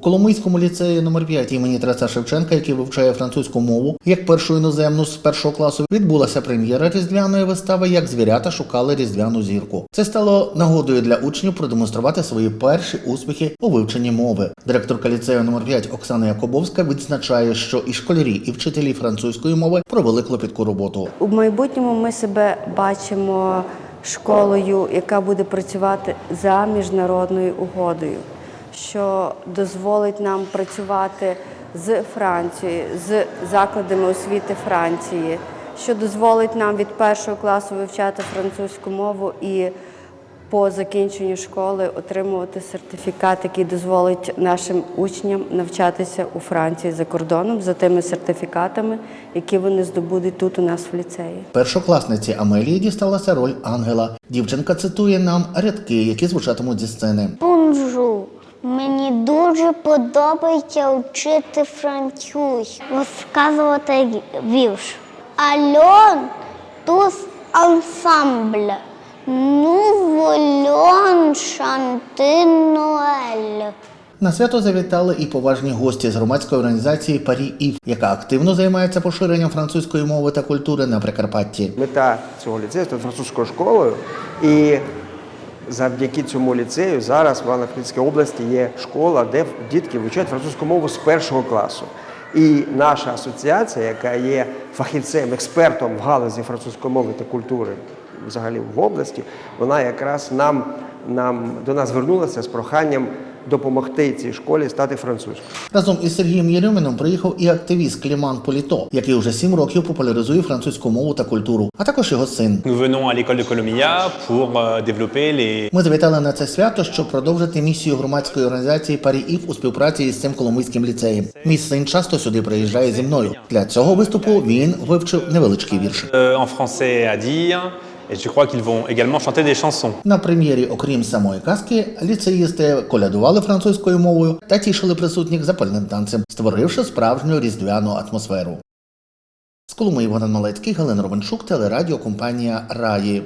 Коломийському ліцеї номер 5 імені Тараса Шевченка, який вивчає французьку мову як першу іноземну з першого класу, відбулася прем'єра різдвяної вистави Як звірята шукали різдвяну зірку. Це стало нагодою для учнів продемонструвати свої перші успіхи у вивченні мови. Директорка ліцею номер 5 Оксана Якобовська відзначає, що і школярі, і вчителі французької мови провели клопітку роботу. У майбутньому ми себе бачимо школою, яка буде працювати за міжнародною угодою, що дозволить нам працювати з Францією, з закладами освіти Франції, що дозволить нам від першого класу вивчати французьку мову і по закінченню школи отримувати сертифікат, який дозволить нашим учням навчатися у Франції за кордоном за тими сертифікатами, які вони здобудуть тут у нас в ліцеї. Першокласниці Амелії дісталася роль ангела. Дівчинка цитує нам рядки, які звучатимуть зі сцени. Бонжу. Мені дуже подобається вчити французьку, розказувати вірш. Альон тус ансамбль. Ну вольон шанти Ноель. На свято завітали і поважні гості з громадської організації Парі Ів, яка активно займається поширенням французької мови та культури на Прикарпатті. Мета цього ліцею стати французькою школою. І завдяки цьому ліцею зараз в Івано-Франківській області є школа, де дітки вивчають французьку мову з першого класу. І наша асоціація, яка є фахівцем, експертом в галузі французької мови та культури взагалі в області, вона якраз нам, нам до нас звернулася з проханням допомогти цій школі стати французькою. Разом із Сергієм Єрьоміном приїхав і активіст Кліман Політо, який уже сім років популяризує французьку мову та культуру, а також його син. Euh, Ми завітали на це свято, щоб продовжити місію громадської організації Парі Ів у співпраці із цим коломийським ліцеєм. Мій син часто сюди приїжджає зі мною. Для цього виступу він вивчив невеличкий вірш. На прем'єрі, окрім самої казки, ліцеїсти колядували французькою мовою та тішили присутніх запальним танцем, створивши справжню різдвяну атмосферу. З Богдан Малецький, Галина Романчук, телерадіокомпанія Раї.